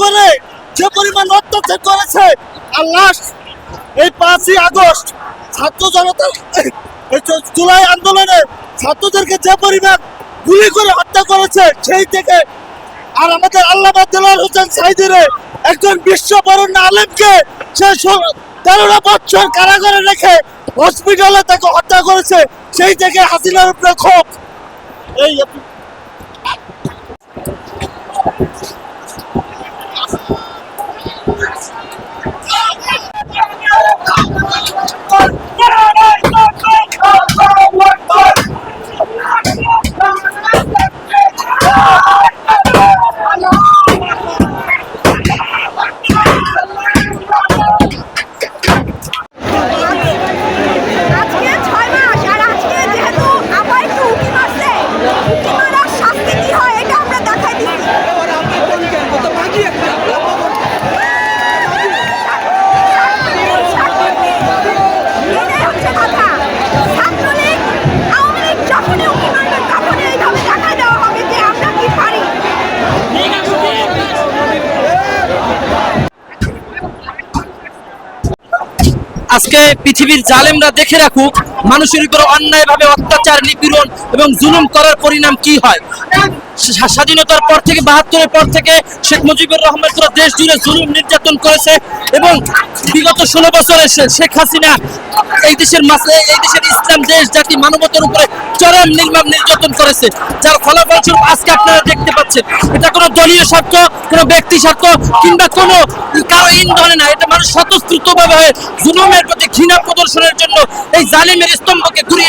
করে যে পরিমাণ অত্যাচার করেছে, আর লাস্ট এই পাঁচই আগস্ট ছাত্র জনতা জুলাই আন্দোলনে ছাত্রদেরকে যে পরিমাণ গুলি করে হত্যা করেছে, সেই থেকে আর আমাদের দেলার হোসেন সাইদিরে একজন বিশ্ববরণ্য আলেমকে সে তেরোটা বছর কারাগারে রেখে হসপিটালে তাকে হত্যা করেছে সেই থেকে হাসিনার উপরে ক্ষোভ। এই আজকে পৃথিবীর জালেমরা দেখে রাখুক, মানুষের উপর অন্যায়ভাবে অত্যাচার, নিপীড়ন এবং জুলুম করার পরিণাম কি হয়? স্বাধীনতার পর থেকে, বাহাত্তরের পর থেকে শেখ মুজিবুর রহমান পুরো দেশ জুড়ে জুলুম নির্যাতন করেছে এবং বিগত ষোলো বছরে শেখ হাসিনা এই দেশের মাসে এই দেশের ইসলাম, দেশ, জাতি, মানবতার উপরে চরম নির্মম নির্যাতন করেছে, যার ফলাফল স্বরূপ আজকে আপনারা দেখতে পাচ্ছেন। এটা কোনো দলীয় স্বার্থ, কোনো ব্যক্তি স্বার্থ, কিংবা কোনো কারও ইন্ধনে না, এটা মানুষ স্বতঃস্ফূর্ত ভাবে জুলুমের প্রতি ঘৃণা প্রদর্শনের জন্য এই জালিমের স্তম্ভকে ঘুরিয়ে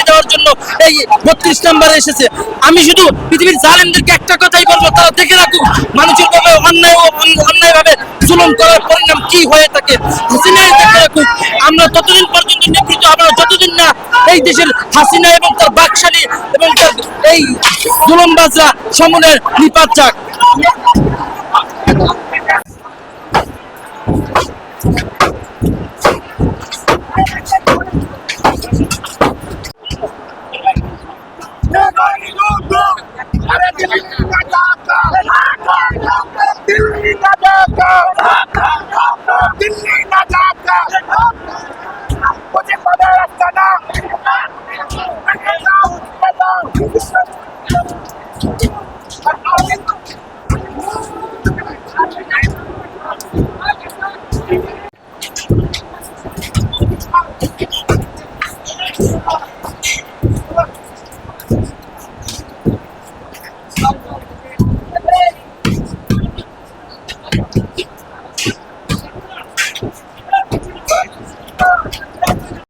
বত্রিশ নম্বরে এসেছে। আমি শুধু পৃথিবীর জালেমদেরকে একটা কথাই বলব, তারা দেখে রাখুক, মানুষের ভাবে অন্যায় অন্যায় ভাবে জুলুম করার পরিণাম কি হয়ে থাকে, হাসিনাই দেখে রাখুক। আমরা ততদিন পর্যন্ত নিবৃত হব না যতদিন না এই দেশের হাসিনা এবং তার বাকশালী এবং তার এই জুলুমবাজরা সমূলের নিপাত যাক I'm gonna ha ha ha ha ha